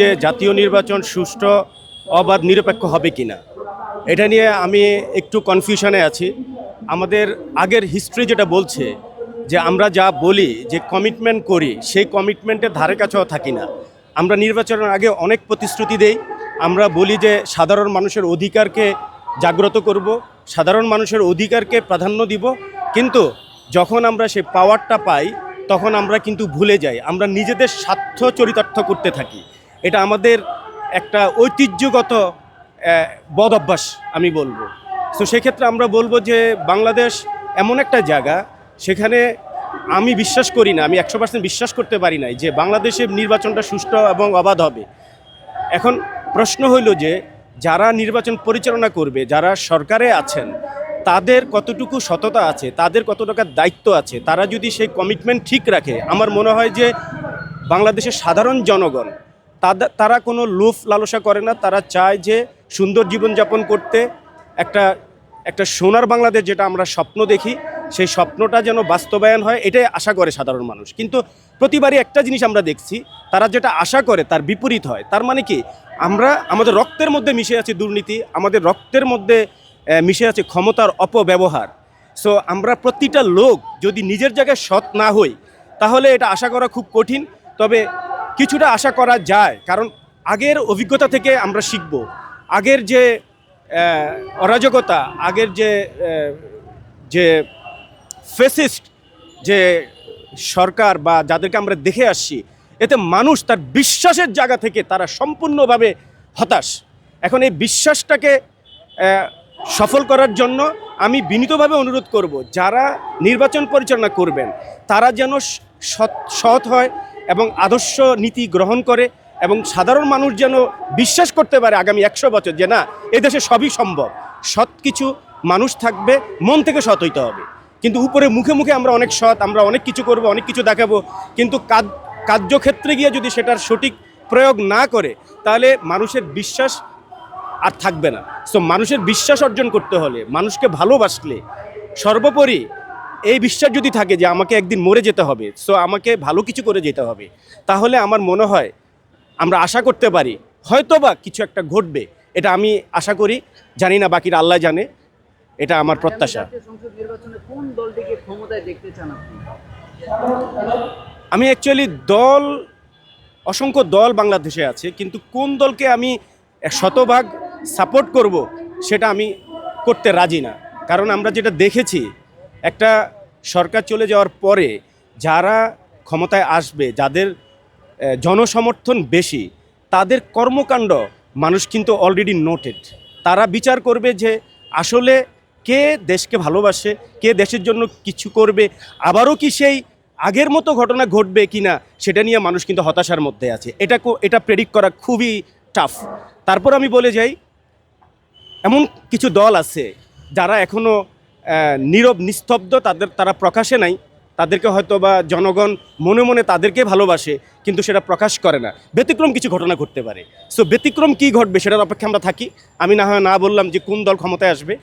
যে জাতীয় নির্বাচন সুষ্ঠু অবাধ নিরপেক্ষ হবে কিনা, এটা নিয়ে আমি একটু কনফিউশনে আছি। আমাদের আগের হিস্ট্রি যেটা বলছে যে আমরা যা বলি, যে কমিটমেন্ট করি, সেই কমিটমেন্টের ধারে কাছেও থাকি না। আমরা নির্বাচনের আগে অনেক প্রতিশ্রুতি দেই। আমরা বলি যে সাধারণ মানুষের অধিকারকে জাগ্রত করব, সাধারণ মানুষের অধিকারকে প্রাধান্য দিব। কিন্তু যখন আমরা সেই পাওয়ারটা পাই, তখন আমরা কিন্তু ভুলে যাই। আমরা নিজেদের স্বার্থ চরিতার্থ করতে থাকি। এটা আমাদের একটা ঐতিহ্যগত বদ অভ্যাস, আমি বলব। তো সেক্ষেত্রে আমরা বলব যে বাংলাদেশ এমন একটা জায়গা, সেখানে আমি বিশ্বাস করি না, আমি একশো পার্সেন্ট বিশ্বাস করতে পারি নাই যে বাংলাদেশের নির্বাচনটা সুষ্ঠু এবং অবাধ হবে। এখন প্রশ্ন হইল যে যারা নির্বাচন পরিচালনা করবে, যারা সরকারে আছেন, তাদের কতটুকু সততা আছে, তাদের কত টাকার দায়িত্ব আছে, তারা যদি সেই কমিটমেন্ট ঠিক রাখে, আমার মনে হয় যে বাংলাদেশের সাধারণ জনগণ তারা কোনো লোভ লালসা করে না। তারা চায় যে সুন্দর জীবনযাপন করতে একটা একটা সোনার বাংলাদেশ যেটা আমরা স্বপ্ন দেখি, সেই স্বপ্নটা যেন বাস্তবায়ন হয়, এটাই আশা করে সাধারণ মানুষ। কিন্তু প্রতিবারই একটা জিনিস আমরা দেখছি, তারা যেটা আশা করে তার বিপরীত হয়। তার মানে কি? আমরা, আমাদের রক্তের মধ্যে মিশে আছে দুর্নীতি, আমাদের রক্তের মধ্যে মিশে আছে ক্ষমতার অপব্যবহার। সো আমরা প্রতিটা লোক যদি নিজের জায়গায় সৎ না হই, তাহলে এটা আশা করা খুব কঠিন। তবে কিছুটা আশা করা যায়, কারণ আগের অভিজ্ঞতা থেকে আমরা শিখব। আগের যে অরাজকতা, আগের যে যে ফেসিস্ট যে সরকার বা যাদেরকে আমরা দেখে আসছি, এতে মানুষ তার বিশ্বাসের জায়গা থেকে তারা সম্পূর্ণভাবে হতাশ। এখন এই বিশ্বাসটাকে সফল করার জন্য আমি বিনীতভাবে অনুরোধ করব, যারা নির্বাচন পরিচালনা করবেন, তারা যেন সৎ সৎ হয় এবং আদর্শ নীতি গ্রহণ করে এবং সাধারণ মানুষ যেন বিশ্বাস করতে পারে আগামী একশো বছর যে না এদেশে সবই সম্ভব। সৎ কিছু মানুষ থাকবে, মন থেকে সৎ হইতে হবে। কিন্তু উপরে মুখে মুখে আমরা অনেক সৎ, আমরা অনেক কিছু করব, অনেক কিছু দেখাবো, কিন্তু কাজ, কার্যক্ষেত্রে গিয়ে যদি সেটার সঠিক প্রয়োগ না করে, তাহলে মানুষের বিশ্বাস আর থাকবে না। সো মানুষের বিশ্বাস অর্জন করতে হলে, মানুষকে ভালোবাসলে সর্বোপরি এই বিশ্বাস যদি থাকে যে আমাকে একদিন মরে যেতে হবে সো আমাকে ভালো কিছু করে যেতে হবে তাহলে আমার মনে হয় আমরা আশা করতে পারি হয়তো বা কিছু একটা ঘটবে এটা আমি আশা করি জানি না বাকিরা আল্লাহ জানে এটা আমার প্রত্যাশা। জাতীয় সংসদ নির্বাচনে কোন দলটিকে ক্ষমতায় দেখতে চান আপনি? আমি অ্যাকচুয়ালি দল অসংখ্য দল বাংলাদেশে আছে কিন্তু কোন দলকে আমি শতভাগ সাপোর্ট করব সেটা আমি করতে রাজি না। কারণ আমরা যেটা দেখেছি একটা সরকার চলে যাওয়ার পরে যারা ক্ষমতায় আসবে, যাদের জনসমর্থন বেশি, তাদের কর্মকাণ্ড মানুষ কিন্তু অলরেডি নোটেড তারা বিচার করবে যে আসলে কে দেশকে ভালোবাসে, কে দেশের জন্য কিছু করবে, আবারও কি সেই আগের মতো ঘটনা ঘটবে কিনা সেটা নিয়ে মানুষ কিন্তু হতাশার মধ্যে আছে। এটা এটা প্রেডিক্ট করা খুবই টাফ তারপর আমি বলে যাই, এমন কিছু দল আছে যারা এখনও নীরব, নিস্তব্ধ তাদের, তারা প্রকাশে নাই। তাদেরকে হয়তো বা জনগণ মনে মনে তাদেরকে ভালোবাসে, কিন্তু সেটা প্রকাশ করে না। ব্যতিক্রম কিছু ঘটনা ঘটতে পারে। সো ব্যতিক্রম কি ঘটবে সেটার অপেক্ষা আমরা থাকি। আমি না হয় না বললাম যে কোন দল ক্ষমতায় আসবে।